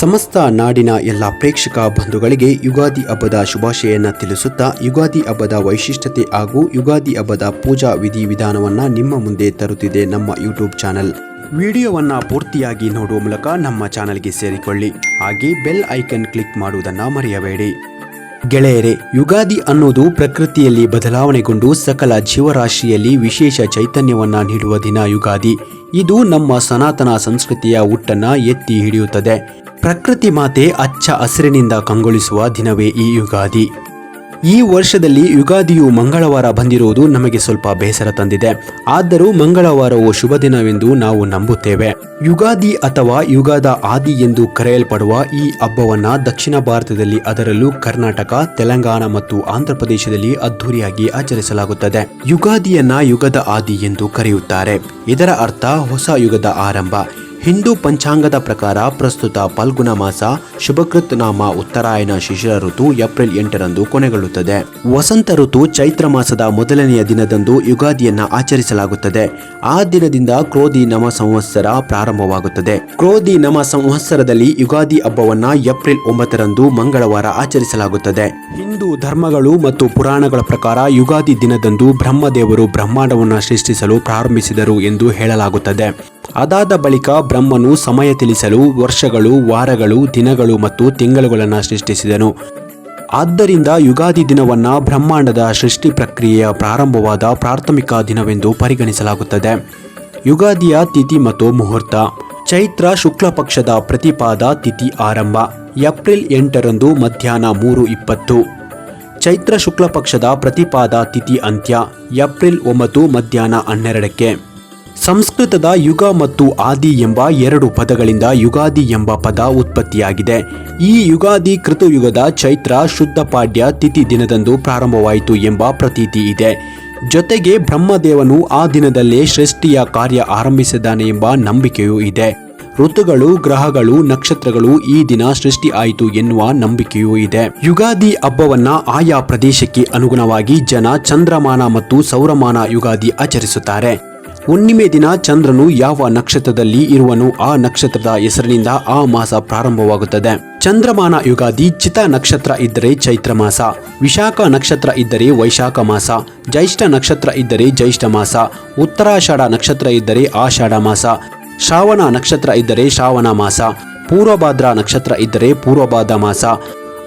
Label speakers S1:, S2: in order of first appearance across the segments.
S1: ಸಮಸ್ತ ನಾಡಿನ ಎಲ್ಲ ಪ್ರೇಕ್ಷಕ ಬಂಧುಗಳಿಗೆ ಯುಗಾದಿ ಹಬ್ಬದ ಶುಭಾಶಯವನ್ನು ತಿಳಿಸುತ್ತಾ, ಯುಗಾದಿ ಹಬ್ಬದ ವೈಶಿಷ್ಟ್ಯತೆ ಹಾಗೂ ಯುಗಾದಿ ಹಬ್ಬದ ಪೂಜಾ ವಿಧಿ ವಿಧಾನವನ್ನು ನಿಮ್ಮ ಮುಂದೆ ತರುತ್ತಿದೆ ನಮ್ಮ ಯೂಟ್ಯೂಬ್ ಚಾನೆಲ್. ವಿಡಿಯೋವನ್ನು ಪೂರ್ತಿಯಾಗಿ ನೋಡುವ ಮೂಲಕ ನಮ್ಮ ಚಾನಲ್ಗೆ ಸೇರಿಕೊಳ್ಳಿ. ಹಾಗೆ ಬೆಲ್ ಐಕನ್ ಕ್ಲಿಕ್ ಮಾಡುವುದನ್ನು ಮರೆಯಬೇಡಿ. ಗೆಳೆಯರೆ, ಯುಗಾದಿ ಅನ್ನೋದು ಪ್ರಕೃತಿಯಲ್ಲಿ ಬದಲಾವಣೆಗೊಂಡು ಸಕಲ ಜೀವರಾಶಿಯಲ್ಲಿ ವಿಶೇಷ ಚೈತನ್ಯವನ್ನ ನೀಡುವ ದಿನ ಯುಗಾದಿ. ಇದು ನಮ್ಮ ಸನಾತನ ಸಂಸ್ಕೃತಿಯ ಹುಟ್ಟನ್ನ ಎತ್ತಿ ಹಿಡಿಯುತ್ತದೆ. ಪ್ರಕೃತಿ ಮಾತೆ ಅಚ್ಚ ಹಸಿರಿನಿಂದ ಕಂಗೊಳಿಸುವ ದಿನವೇ ಈ ಯುಗಾದಿ. ಈ ವರ್ಷದಲ್ಲಿ ಯುಗಾದಿಯು ಮಂಗಳವಾರ ಬಂದಿರುವುದು ನಮಗೆ ಸ್ವಲ್ಪ ಬೇಸರ ತಂದಿದೆ. ಆದರೂ ಮಂಗಳವಾರವು ಶುಭ ದಿನವೆಂದು ನಾವು ನಂಬುತ್ತೇವೆ. ಯುಗಾದಿ ಅಥವಾ ಯುಗಾದ ಆದಿ ಎಂದು ಕರೆಯಲ್ಪಡುವ ಈ ಹಬ್ಬವನ್ನ ದಕ್ಷಿಣ ಭಾರತದಲ್ಲಿ ಅದರಲ್ಲೂ ಕರ್ನಾಟಕ, ತೆಲಂಗಾಣ ಮತ್ತು ಆಂಧ್ರ ಪ್ರದೇಶದಲ್ಲಿ ಅದ್ಧೂರಿಯಾಗಿ ಆಚರಿಸಲಾಗುತ್ತದೆ. ಯುಗಾದಿಯನ್ನ ಯುಗದ ಆದಿ ಎಂದು ಕರೆಯುತ್ತಾರೆ. ಇದರ ಅರ್ಥ ಹೊಸ ಯುಗದ ಆರಂಭ. ಹಿಂದೂ ಪಂಚಾಂಗದ ಪ್ರಕಾರ ಪ್ರಸ್ತುತ ಫಲ್ಗುಣ ಮಾಸ, ಶುಭಕೃತ್ ನಾಮ, ಉತ್ತರಾಯಣ, ಶಿಶಿರ ಋತು ಏಪ್ರಿಲ್ ಎಂಟರಂದು ಕೊನೆಗೊಳ್ಳುತ್ತದೆ. ವಸಂತ ಋತು ಚೈತ್ರ ಮಾಸದ ಮೊದಲನೆಯ ದಿನದಂದು ಯುಗಾದಿಯನ್ನ ಆಚರಿಸಲಾಗುತ್ತದೆ. ಆ ದಿನದಿಂದ ಕ್ರೋಧಿ ನಮ ಸಂವತ್ಸರ ಪ್ರಾರಂಭವಾಗುತ್ತದೆ. ಕ್ರೋಧಿ ನಮ ಸಂವತ್ಸರದಲ್ಲಿ ಯುಗಾದಿ ಹಬ್ಬವನ್ನ ಏಪ್ರಿಲ್ ಒಂಬತ್ತರಂದು ಮಂಗಳವಾರ ಆಚರಿಸಲಾಗುತ್ತದೆ. ಹಿಂದೂ ಧರ್ಮಗಳು ಮತ್ತು ಪುರಾಣಗಳ ಪ್ರಕಾರ ಯುಗಾದಿ ದಿನದಂದು ಬ್ರಹ್ಮದೇವರು ಬ್ರಹ್ಮಾಂಡವನ್ನು ಸೃಷ್ಟಿಸಲು ಪ್ರಾರಂಭಿಸಿದರು ಎಂದು ಹೇಳಲಾಗುತ್ತದೆ. ಅದಾದ ಬಳಿಕ ಬ್ರಹ್ಮನು ಸಮಯ ತಿಳಿಸಲು ವರ್ಷಗಳು, ವಾರಗಳು, ದಿನಗಳು ಮತ್ತು ತಿಂಗಳುಗಳನ್ನು ಸೃಷ್ಟಿಸಿದನು. ಆದ್ದರಿಂದ ಯುಗಾದಿ ದಿನವನ್ನ ಬ್ರಹ್ಮಾಂಡದ ಸೃಷ್ಟಿ ಪ್ರಕ್ರಿಯೆಯ ಪ್ರಾರಂಭವಾದ ಪ್ರಾಥಮಿಕ ದಿನವೆಂದು ಪರಿಗಣಿಸಲಾಗುತ್ತದೆ. ಯುಗಾದಿಯ ತಿಥಿ ಮತ್ತು ಮುಹೂರ್ತ. ಚೈತ್ರ ಶುಕ್ಲ ಪಕ್ಷದ ಪ್ರತಿಪಾದ ತಿಥಿ ಆರಂಭ. ಏಪ್ರಿಲ್ ಎಂಟರಂದು ಮಧ್ಯಾಹ್ನ ಮೂರು ಇಪ್ಪತ್ತು. ಚೈತ್ರ ಶುಕ್ಲ ಪಕ್ಷದ ಪ್ರತಿಪಾದ ತಿಥಿ ಅಂತ್ಯ. ಏಪ್ರಿಲ್ ಒಂಬತ್ತು ಮಧ್ಯಾಹ್ನ ಹನ್ನೆರಡಕ್ಕೆ. ಸಂಸ್ಕೃತದ ಯುಗ ಮತ್ತು ಆದಿ ಎಂಬ ಎರಡು ಪದಗಳಿಂದ ಯುಗಾದಿ ಎಂಬ ಪದ ಉತ್ಪತ್ತಿಯಾಗಿದೆ. ಈ ಯುಗಾದಿ ಕೃತಯುಗದ ಚೈತ್ರ ಶುದ್ಧ ಪಾಡ್ಯ ತಿಥಿ ದಿನದಂದು ಪ್ರಾರಂಭವಾಯಿತು ಎಂಬ ಪ್ರತೀತಿ ಇದೆ. ಜೊತೆಗೆ ಬ್ರಹ್ಮದೇವನು ಆ ದಿನದಲ್ಲೇ ಸೃಷ್ಟಿಯ ಕಾರ್ಯ ಆರಂಭಿಸಿದ್ದಾನೆ ಎಂಬ ನಂಬಿಕೆಯೂ ಇದೆ. ಋತುಗಳು, ಗ್ರಹಗಳು, ನಕ್ಷತ್ರಗಳು ಈ ದಿನ ಸೃಷ್ಟಿ ಆಯಿತು ಎನ್ನುವ ನಂಬಿಕೆಯೂ ಇದೆ. ಯುಗಾದಿ ಹಬ್ಬವನ್ನ ಆಯಾ ಪ್ರದೇಶಕ್ಕೆ ಅನುಗುಣವಾಗಿ ಜನ ಚಂದ್ರಮಾನ ಮತ್ತು ಸೌರಮಾನ ಯುಗಾದಿ ಆಚರಿಸುತ್ತಾರೆ. ಹುಣ್ಣಿಮೆ ದಿನ ಚಂದ್ರನು ಯಾವ ನಕ್ಷತ್ರದಲ್ಲಿ ಇರುವನು ಆ ನಕ್ಷತ್ರದ ಹೆಸರಿನಿಂದ ಆ ಮಾಸ ಪ್ರಾರಂಭವಾಗುತ್ತದೆ. ಚಂದ್ರಮಾನ ಯುಗಾದಿ ಚಿತ ನಕ್ಷತ್ರ ಇದ್ದರೆ ಚೈತ್ರ ಮಾಸ, ವಿಶಾಖ ನಕ್ಷತ್ರ ಇದ್ದರೆ ವೈಶಾಖ ಮಾಸ, ಜ್ಯೇಷ್ಠ ನಕ್ಷತ್ರ ಇದ್ದರೆ ಜ್ಯೇಷ್ಠ ಮಾಸ, ಉತ್ತರಾಷಾಢ ನಕ್ಷತ್ರ ಇದ್ದರೆ ಆಷಾಢ ಮಾಸ, ಶ್ರಾವಣ ನಕ್ಷತ್ರ ಇದ್ದರೆ ಶ್ರಾವಣ ಮಾಸ, ಪೂರ್ವಭಾದ್ರ ನಕ್ಷತ್ರ ಇದ್ದರೆ ಪೂರ್ವಭಾದ್ರ ಮಾಸ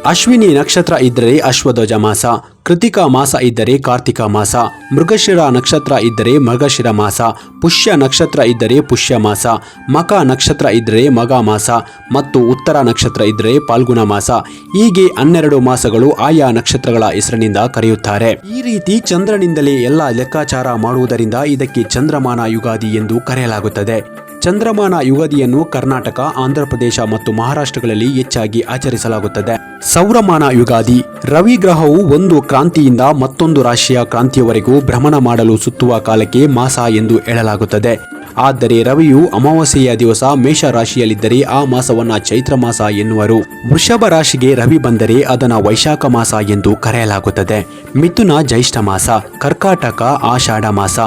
S1: ಅಶ್ವಿನಿ ನಕ್ಷತ್ರ ಇದ್ದರೆ ಅಶ್ವಧ್ವಜ ಮಾಸ, ಕೃತಿಕಾ ಮಾಸ ಇದ್ದರೆ ಕಾರ್ತಿಕ ಮಾಸ, ಮೃಗಶಿರ ನಕ್ಷತ್ರ ಇದ್ದರೆ ಮೃಗಶಿರ ಮಾಸ, ಪುಷ್ಯ ನಕ್ಷತ್ರ ಇದ್ದರೆ ಪುಷ್ಯ ಮಾಸ, ಮಕ ನಕ್ಷತ್ರ ಇದ್ದರೆ ಮಗ ಮಾಸ ಮತ್ತು ಉತ್ತರ ನಕ್ಷತ್ರ ಇದ್ದರೆ ಪಾಲ್ಗುಣ ಮಾಸ. ಹೀಗೆ ಹನ್ನೆರಡು ಮಾಸಗಳು ಆಯಾ ನಕ್ಷತ್ರಗಳ ಹೆಸರಿನಿಂದ ಕರೆಯುತ್ತಾರೆ. ಈ ರೀತಿ ಚಂದ್ರನಿಂದಲೇ ಎಲ್ಲ ಲೆಕ್ಕಾಚಾರ ಮಾಡುವುದರಿಂದ ಇದಕ್ಕೆ ಚಂದ್ರಮಾನ ಯುಗಾದಿ ಎಂದು ಕರೆಯಲಾಗುತ್ತದೆ. ಚಂದ್ರಮಾನ ಯುಗಾದಿಯನ್ನು ಕರ್ನಾಟಕ, ಆಂಧ್ರಪ್ರದೇಶ ಮತ್ತು ಮಹಾರಾಷ್ಟ್ರಗಳಲ್ಲಿ ಹೆಚ್ಚಾಗಿ ಆಚರಿಸಲಾಗುತ್ತದೆ. ಸೌರಮಾನ ಯುಗಾದಿ. ರವಿ ಗ್ರಹವು ಒಂದು ಕ್ರಾಂತಿಯಿಂದ ಮತ್ತೊಂದು ರಾಶಿಯ ಕ್ರಾಂತಿಯವರೆಗೂ ಭ್ರಮಣ ಮಾಡಲು ಸುತ್ತುವ ಕಾಲಕ್ಕೆ ಮಾಸ ಎಂದು ಹೇಳಲಾಗುತ್ತದೆ. ಆದರೆ ರವಿಯು ಅಮಾವಾಸ್ಯೆಯ ದಿವಸ ಮೇಷ ರಾಶಿಯಲ್ಲಿದ್ದರೆ ಆ ಮಾಸವನ್ನ ಚೈತ್ರ ಮಾಸ ಎನ್ನುವರು. ವೃಷಭ ರಾಶಿಗೆ ರವಿ ಬಂದರೆ ಅದನ್ನ ವೈಶಾಖ ಮಾಸ ಎಂದು ಕರೆಯಲಾಗುತ್ತದೆ. ಮಿಥುನ ಜ್ಯೇಷ್ಠ ಮಾಸ, ಕರ್ಕಾಟಕ ಆಷಾಢ ಮಾಸ,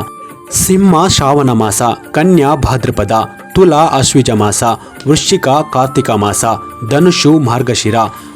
S1: ಸಿಂಹ ಶ್ರಾವಣ ಮಾಸ, ಕನ್ಯಾ ಭಾದ್ರಪದ ತುಲಾ ಅಶ್ವಿಜ ಮಾಸ, ವೃಶ್ಚಿಕ ಕಾರ್ತಿಕ ಮಾಸ, ಧನುಷು ಮಾರ್ಗಶಿರ,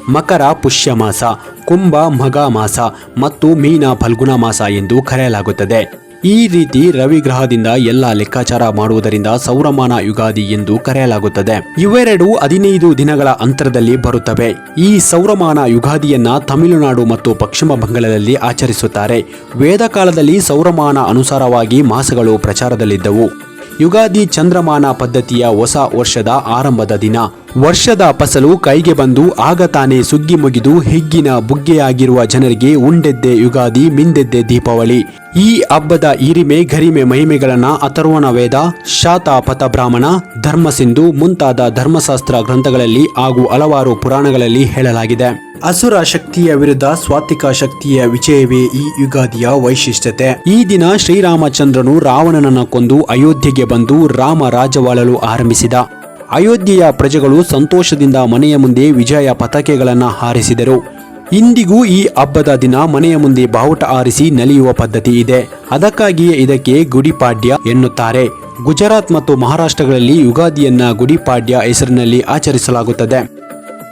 S1: ಮಕರ ಪುಷ್ಯ ಮಾಸ, ಕುಂಭ ಮಗ ಮಾಸ ಮತ್ತು ಮೀನ ಫಲ್ಗುಣ ಮಾಸ ಎಂದು ಕರೆಯಲಾಗುತ್ತದೆ. ಈ ರೀತಿ ರವಿ ಗ್ರಹದಿಂದ ಎಲ್ಲ ಲೆಕ್ಕಾಚಾರ ಮಾಡುವುದರಿಂದ ಸೌರಮಾನ ಯುಗಾದಿ ಎಂದು ಕರೆಯಲಾಗುತ್ತದೆ. ಇವೆರಡು ಹದಿನೈದು ದಿನಗಳ ಅಂತರದಲ್ಲಿ ಬರುತ್ತವೆ. ಈ ಸೌರಮಾನ ಯುಗಾದಿಯನ್ನ ತಮಿಳುನಾಡು ಮತ್ತು ಪಶ್ಚಿಮ ಬಂಗಾಳದಲ್ಲಿ ಆಚರಿಸುತ್ತಾರೆ. ವೇದ ಕಾಲದಲ್ಲಿ ಸೌರಮಾನ ಅನುಸಾರವಾಗಿ ಮಾಸಗಳು ಪ್ರಚಾರದಲ್ಲಿದ್ದವು. ಯುಗಾದಿ ಚಂದ್ರಮಾನ ಪದ್ಧತಿಯ ಹೊಸ ವರ್ಷದ ಆರಂಭದ ದಿನ. ವರ್ಷದ ಫಸಲು ಕೈಗೆ ಬಂದು ಆಗ ತಾನೇ ಸುಗ್ಗಿ ಮುಗಿದು ಹಿಗ್ಗಿನ ಬುಗ್ಗೆಯಾಗಿರುವ ಜನರಿಗೆ ಉಂಡೆದ್ದೆ ಯುಗಾದಿ, ಮಿಂದೆದ್ದೆ ದೀಪಾವಳಿ. ಈ ಹಬ್ಬದ ಹಿರಿಮೆ ಗರಿಮೆ ಮಹಿಮೆಗಳನ್ನ ಅಥರ್ವಣ ವೇದ ಶಾತ ಪಥಬ್ರಾಹ್ಮಣ ಧರ್ಮಸಿಂಧು ಮುಂತಾದ ಧರ್ಮಶಾಸ್ತ್ರ ಗ್ರಂಥಗಳಲ್ಲಿ ಹಾಗೂ ಹಲವಾರು ಪುರಾಣಗಳಲ್ಲಿ ಹೇಳಲಾಗಿದೆ. ಅಸುರ ಶಕ್ತಿಯ ವಿರುದ್ಧ ಸ್ವಾತಿಕ ಶಕ್ತಿಯ ವಿಜಯವೇ ಈ ಯುಗಾದಿಯ ವೈಶಿಷ್ಟ್ಯತೆ. ಈ ದಿನ ಶ್ರೀರಾಮಚಂದ್ರನು ರಾವಣನನ್ನ ಕೊಂದು ಅಯೋಧ್ಯೆಗೆ ಬಂದು ರಾಮ ರಾಜವಾಳಲು ಆರಂಭಿಸಿದ. ಅಯೋಧ್ಯೆಯ ಪ್ರಜೆಗಳು ಸಂತೋಷದಿಂದ ಮನೆಯ ಮುಂದೆ ವಿಜಯ ಪತಾಕೆಗಳನ್ನು ಹಾರಿಸಿದರು. ಇಂದಿಗೂ ಈ ಹಬ್ಬದ ದಿನ ಮನೆಯ ಮುಂದೆ ಬಾವುಟ ಆರಿಸಿ ನಲಿಯುವ ಪದ್ಧತಿ ಇದೆ. ಅದಕ್ಕಾಗಿಯೇ ಇದಕ್ಕೆ ಗುಡಿಪಾಡ್ಯ ಎನ್ನುತ್ತಾರೆ. ಗುಜರಾತ್ ಮತ್ತು ಮಹಾರಾಷ್ಟ್ರಗಳಲ್ಲಿ ಯುಗಾದಿಯನ್ನ ಗುಡಿಪಾಡ್ಯ ಹೆಸರಿನಲ್ಲಿ ಆಚರಿಸಲಾಗುತ್ತದೆ.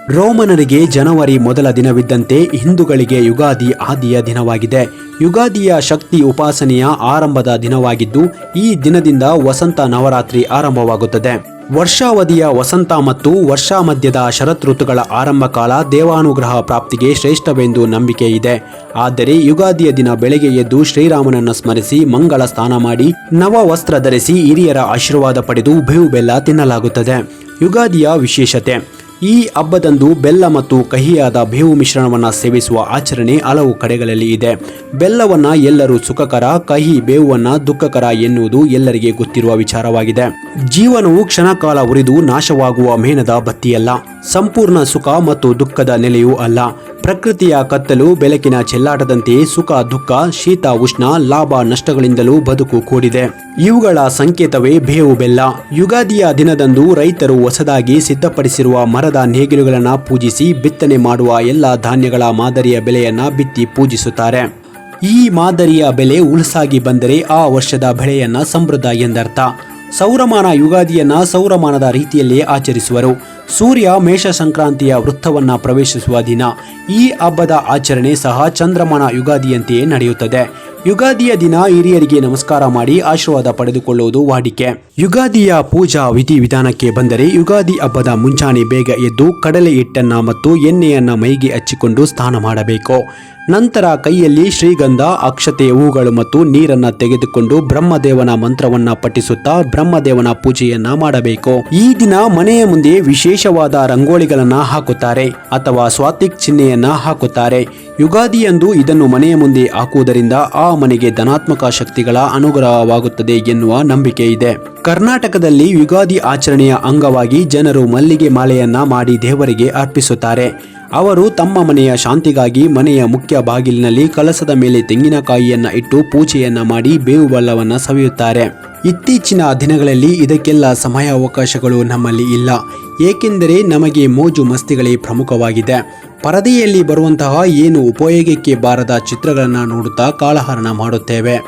S1: ರೋಮನರಿಗೆ ಜನವರಿ ಮೊದಲ ದಿನವಿದ್ದಂತೆ ಹಿಂದೂಗಳಿಗೆ ಯುಗಾದಿ ಆದಿಯ ದಿನವಾಗಿದೆ. ಯುಗಾದಿಯ ಶಕ್ತಿ ಉಪಾಸನೆಯ ಆರಂಭದ ದಿನವಾಗಿದ್ದು ಈ ದಿನದಿಂದ ವಸಂತ ನವರಾತ್ರಿ ಆರಂಭವಾಗುತ್ತದೆ. ವರ್ಷಾವಧಿಯ ವಸಂತ ಮತ್ತು ವರ್ಷಾ ಮಧ್ಯದ ಶರತ್ ಋತುಗಳ ಆರಂಭ ಕಾಲ ದೇವಾನುಗ್ರಹ ಪ್ರಾಪ್ತಿಗೆ ಶ್ರೇಷ್ಠವೆಂದು ನಂಬಿಕೆ ಇದೆ. ಆದರೆ ಯುಗಾದಿಯ ದಿನ ಬೆಳಗ್ಗೆ ಎದ್ದು ಶ್ರೀರಾಮನನ್ನು ಸ್ಮರಿಸಿ ಮಂಗಳ ಸ್ನಾನ ಮಾಡಿ ನವ ವಸ್ತ್ರ ಧರಿಸಿ ಹಿರಿಯರ ಆಶೀರ್ವಾದ ಪಡೆದು ಬೇವು ಬೆಲ್ಲ ತಿನ್ನಲಾಗುತ್ತದೆ. ಯುಗಾದಿಯ ವಿಶೇಷತೆ. ಈ ಹಬ್ಬದಂದು ಬೆಲ್ಲ ಮತ್ತು ಕಹಿಯಾದ ಬೇವು ಮಿಶ್ರಣವನ್ನು ಸೇವಿಸುವ ಆಚರಣೆ ಹಲವು ಕಡೆಗಳಲ್ಲಿ ಇದೆ. ಬೆಲ್ಲವನ್ನ ಎಲ್ಲರೂ ಸುಖಕರ, ಕಹಿ ಬೇವನ್ನ ದುಃಖಕರ ಎನ್ನುವುದು ಎಲ್ಲರಿಗೆ ಗೊತ್ತಿರುವ ವಿಚಾರವಾಗಿದೆ. ಜೀವನವು ಕ್ಷಣಕಾಲ ಉರಿದು ನಾಶವಾಗುವ ಮೇಣದ ಬತ್ತಿಯಲ್ಲ. ಸಂಪೂರ್ಣ ಸುಖ ಮತ್ತು ದುಃಖದ ನೆಲೆಯೂ ಅಲ್ಲ. ಪ್ರಕೃತಿಯ ಕತ್ತಲು, ಬೆಳಕಿನ ಚೆಲ್ಲಾಟದಂತೆ ಸುಖ, ದುಃಖ, ಶೀತ, ಉಷ್ಣ, ಲಾಭ, ನಷ್ಟಗಳಿಂದಲೂ ಬದುಕು ಕೂಡಿದೆ. ಇವುಗಳ ಸಂಕೇತವೇ ಬೇವು ಬೆಲ್ಲ. ಯುಗಾದಿಯ ದಿನದಂದು ರೈತರು ಹೊಸದಾಗಿ ಸಿದ್ಧಪಡಿಸಿರುವ ಮರದ ನೇಗಿಲುಗಳನ್ನು ಪೂಜಿಸಿ ಬಿತ್ತನೆ ಮಾಡುವ ಎಲ್ಲ ಧಾನ್ಯಗಳ ಮಾದರಿಯ ಬೆಲೆಯನ್ನ ಬಿತ್ತಿ ಪೂಜಿಸುತ್ತಾರೆ. ಈ ಮಾದರಿಯ ಬೆಲೆ ಉಲ್ಸಾಗಿ ಬಂದರೆ ಆ ವರ್ಷದ ಬೆಳೆಯನ್ನ ಸಮೃದ್ಧ ಎಂದರ್ಥ. ಸೌರಮಾನ ಯುಗಾದಿಯನ್ನ ಸೌರಮಾನದ ರೀತಿಯಲ್ಲೇ ಆಚರಿಸುವರು. ಸೂರ್ಯ ಮೇಷ ಸಂಕ್ರಾಂತಿಯ ವೃತ್ತವನ್ನ ಪ್ರವೇಶಿಸುವ ದಿನ. ಈ ಹಬ್ಬದ ಆಚರಣೆ ಸಹ ಚಂದ್ರಮಾನ ಯುಗಾದಿಯಂತೆಯೇ ನಡೆಯುತ್ತದೆ. ಯುಗಾದಿಯ ದಿನ ಹಿರಿಯರಿಗೆ ನಮಸ್ಕಾರ ಮಾಡಿ ಆಶೀರ್ವಾದ ಪಡೆದುಕೊಳ್ಳುವುದು ವಾಡಿಕೆ. ಯುಗಾದಿಯ ಪೂಜಾ ವಿಧಿವಿಧಾನಕ್ಕೆ ಬಂದರೆ ಯುಗಾದಿ ಹಬ್ಬದ ಮುಂಚಾನೆ ಬೇಗ ಎದ್ದು ಕಡಲೆ ಹಿಟ್ಟನ್ನು ಮತ್ತು ಎಣ್ಣೆಯನ್ನು ಮೈಗೆ ಹಚ್ಚಿಕೊಂಡು ಸ್ನಾನ ಮಾಡಬೇಕು. ನಂತರ ಕೈಯಲ್ಲಿ ಶ್ರೀಗಂಧ, ಅಕ್ಷತೆ, ಹೂಗಳು ಮತ್ತು ನೀರನ್ನ ತೆಗೆದುಕೊಂಡು ಬ್ರಹ್ಮದೇವನ ಮಂತ್ರವನ್ನ ಪಠಿಸುತ್ತಾ ಬ್ರಹ್ಮದೇವನ ಪೂಜೆಯನ್ನ ಮಾಡಬೇಕು. ಈ ದಿನ ಮನೆಯ ಮುಂದೆ ವಿಶೇಷವಾದ ರಂಗೋಲಿಗಳನ್ನು ಹಾಕುತ್ತಾರೆ ಅಥವಾ ಸ್ವಾತಿಕ್ ಚಿಹ್ನೆಯನ್ನ ಹಾಕುತ್ತಾರೆ. ಯುಗಾದಿಯಂದು ಇದನ್ನು ಮನೆಯ ಮುಂದೆ ಹಾಕುವುದರಿಂದ ಆ ಮನೆಗೆ ಧನಾತ್ಮಕ ಶಕ್ತಿಗಳ ಅನುಗ್ರಹವಾಗುತ್ತದೆ ಎನ್ನುವ ನಂಬಿಕೆ ಇದೆ. ಕರ್ನಾಟಕದಲ್ಲಿ ಯುಗಾದಿ ಆಚರಣೆಯ ಅಂಗವಾಗಿ ಜನರು ಮಲ್ಲಿಗೆ ಮಾಲೆಯನ್ನ ಮಾಡಿ ದೇವರಿಗೆ ಅರ್ಪಿಸುತ್ತಾರೆ. ಅವರು ತಮ್ಮ ಮನೆಯ ಶಾಂತಿಗಾಗಿ ಮನೆಯ ಮುಖ್ಯ ಬಾಗಿಲಿನಲ್ಲಿ ಕಲಸದ ಮೇಲೆ ತೆಂಗಿನಕಾಯಿಯನ್ನ ಇಟ್ಟು ಪೂಜೆಯನ್ನ ಮಾಡಿ ಬೇವು ಬಲ್ಲವನ್ನ ಸವಿಯುತ್ತಾರೆ. ಇತ್ತೀಚಿನ ದಿನಗಳಲ್ಲಿ ಇದಕ್ಕೆಲ್ಲ ಸಮಯಾವಕಾಶಗಳು ನಮ್ಮಲ್ಲಿ ಇಲ್ಲ. ಏಕೆಂದರೆ ನಮಗೆ ಮೋಜು ಮಸ್ತಿಗಳೇ ಪ್ರಮುಖವಾಗಿದೆ. ಪರದೆಯಲ್ಲಿ ಬರುವಂತಹ ಏನು ಉಪಯೋಗಕ್ಕೆ ಬಾರದ ಚಿತ್ರಗಳನ್ನು ನೋಡುತ್ತಾ ಕಾಲಹರಣ ಮಾಡುತ್ತೇವೆ.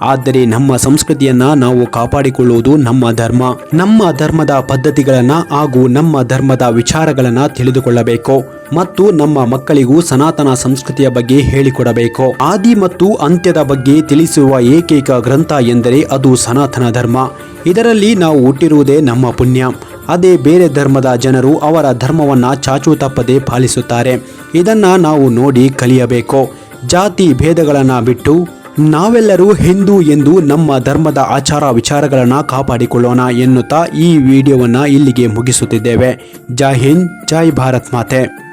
S1: ಆದರೆ ನಮ್ಮ ಸಂಸ್ಕೃತಿಯನ್ನ ನಾವು ಕಾಪಾಡಿಕೊಳ್ಳುವುದು ನಮ್ಮ ಧರ್ಮ. ನಮ್ಮ ಧರ್ಮದ ಪದ್ಧತಿಗಳನ್ನ ಹಾಗೂ ನಮ್ಮ ಧರ್ಮದ ವಿಚಾರಗಳನ್ನ ತಿಳಿದುಕೊಳ್ಳಬೇಕು. ಮತ್ತು ನಮ್ಮ ಮಕ್ಕಳಿಗೂ ಸನಾತನ ಸಂಸ್ಕೃತಿಯ ಬಗ್ಗೆ ಹೇಳಿಕೊಡಬೇಕು. ಆದಿ ಮತ್ತು ಅಂತ್ಯದ ಬಗ್ಗೆ ತಿಳಿಸುವ ಏಕೈಕ ಗ್ರಂಥ ಎಂದರೆ ಅದು ಸನಾತನ ಧರ್ಮ. ಇದರಲ್ಲಿ ನಾವು ಹುಟ್ಟಿರುವುದೇ ನಮ್ಮ ಪುಣ್ಯ. ಅದೇ ಬೇರೆ ಧರ್ಮದ ಜನರು ಅವರ ಧರ್ಮವನ್ನು ಚಾಚು ತಪ್ಪದೆ ಪಾಲಿಸುತ್ತಾರೆ. ಇದನ್ನು ನಾವು ನೋಡಿ ಕಲಿಯಬೇಕು. ಜಾತಿ ಭೇದಗಳನ್ನು ಬಿಟ್ಟು ನಾವೆಲ್ಲರೂ ಹಿಂದೂ ಎಂದು ನಮ್ಮ ಧರ್ಮದ ಆಚಾರ ವಿಚಾರಗಳನ್ನು ಕಾಪಾಡಿಕೊಳ್ಳೋಣ ಎನ್ನುತ್ತಾ ಈ ವಿಡಿಯೋವನ್ನು ಇಲ್ಲಿಗೆ ಮುಗಿಸುತ್ತಿದ್ದೇವೆ. ಜೈ ಹಿಂದ್, ಜೈ ಭಾರತ್ ಮಾತೆ.